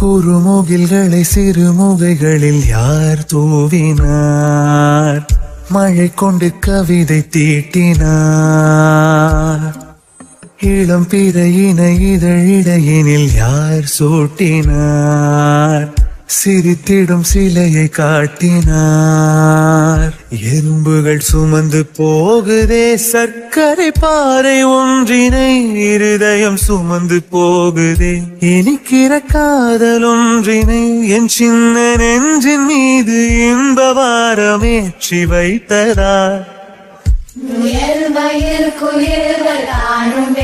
குறுமுகில்களை சிறுமுகைகளில் யார் தூவினார்? மழை கொண்டு கவிதை தீட்டினார். இளம் பிறையின இதழிடையினில் யார் சூட்டினார்? சிரித்திடும் சிலையை காட்டினார். எறும்புகள் சுமந்து போகுதே சர்க்கரை பாறை ஒன்றினை இருதயம் சுமந்து போகுதே. இனிக்கிற காதல் ஒன்றினை என் சின்ன நெஞ்சின் மீது இன்ப வாரமேற்றி வைத்ததார் முயல் மயில் குயில்கள் தானும்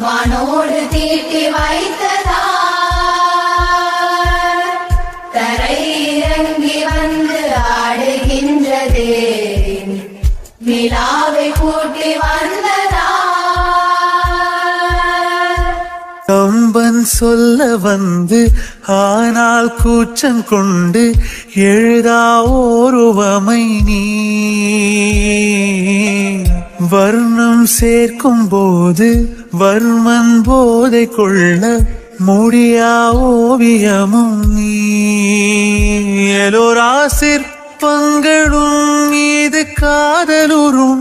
வானோடு தீட்டி வைத்ததா நிலாவை கூட்டி வந்ததா? கம்பன் சொல்ல வந்து ஆனால் கூச்சம் கொண்டு எழுதா ஓருவமை நீ. வர்ணம் சேர்க்கும் போது வர்மன் போதை கொள்ள முடியா ஓவியமும் நீ. எலோரா சிற்பங்களும் மீது காதலுறும்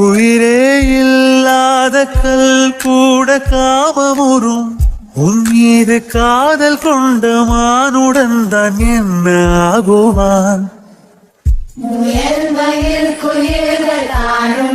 உயிரே இல்லாத கல் கூட காபமுறும் உன் மீது காதல் கொண்ட மானுடன் தான் என்ன ஆகுவான்? முயல் மயில் குயில்கள் தானும்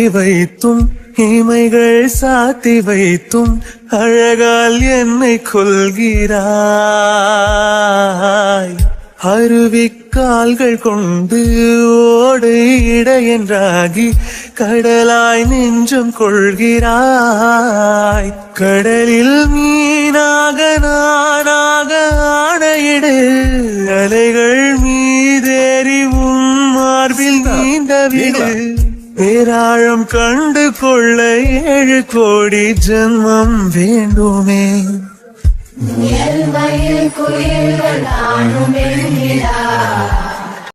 மூடி வைத்தும் இமைகள் சாத்தி வைத்தும் அழகால் என்னை கொள்கிறாய் அருவிக்கால்கள் கொண்டு ஓடு இடையென்றாகி கடலாய் நெஞ்சம் கொள்கிறாய். கடலில் மீனாக நானாக ஆணையிடு அலைகள் மீதேறி உன் மார்பில் விடு. பேராழம் கண்டு கொள்ள ஏழு கோடி ஜென்மம் வேண்டுமே. முயல் மயில்